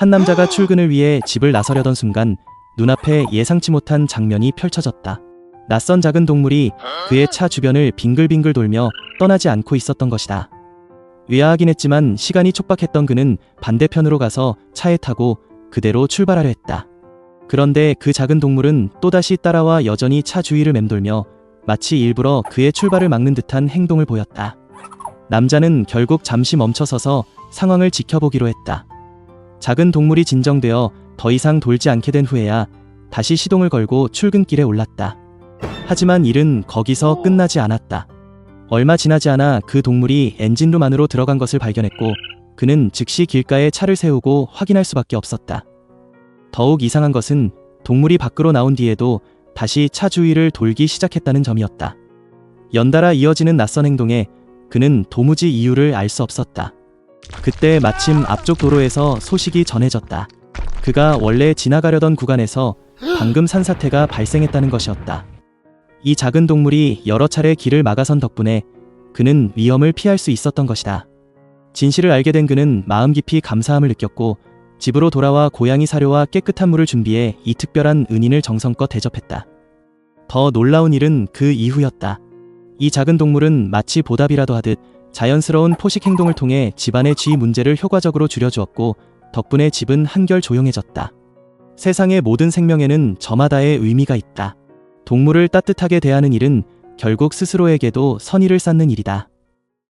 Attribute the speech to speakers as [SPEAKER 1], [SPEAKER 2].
[SPEAKER 1] 한 남자가 출근을 위해 집을 나서려던 순간 눈앞에 예상치 못한 장면이 펼쳐졌다. 낯선 작은 동물이 그의 차 주변을 빙글빙글 돌며 떠나지 않고 있었던 것이다. 의아하긴 했지만 시간이 촉박했던 그는 반대편으로 가서 차에 타고 그대로 출발하려 했다. 그런데 그 작은 동물은 또다시 따라와 여전히 차 주위를 맴돌며 마치 일부러 그의 출발을 막는 듯한 행동을 보였다. 남자는 결국 잠시 멈춰서서 상황을 지켜보기로 했다. 작은 동물이 진정되어 더 이상 돌지 않게 된 후에야 다시 시동을 걸고 출근길에 올랐다. 하지만 일은 거기서 끝나지 않았다. 얼마 지나지 않아 그 동물이 엔진룸 안으로 들어간 것을 발견했고 그는 즉시 길가에 차를 세우고 확인할 수밖에 없었다. 더욱 이상한 것은 동물이 밖으로 나온 뒤에도 다시 차 주위를 돌기 시작했다는 점이었다. 연달아 이어지는 낯선 행동에 그는 도무지 이유를 알 수 없었다. 그때 마침 앞쪽 도로에서 소식이 전해졌다. 그가 원래 지나가려던 구간에서 방금 산사태가 발생했다는 것이었다. 이 작은 동물이 여러 차례 길을 막아선 덕분에 그는 위험을 피할 수 있었던 것이다. 진실을 알게 된 그는 마음 깊이 감사함을 느꼈고 집으로 돌아와 고양이 사료와 깨끗한 물을 준비해 이 특별한 은인을 정성껏 대접했다. 더 놀라운 일은 그 이후였다. 이 작은 동물은 마치 보답이라도 하듯 자연스러운 포식 행동을 통해 집안의 쥐 문제를 효과적으로 줄여주었고 덕분에 집은 한결 조용해졌다. 세상의 모든 생명에는 저마다의 의미가 있다. 동물을 따뜻하게 대하는 일은 결국 스스로에게도 선의를 쌓는 일이다.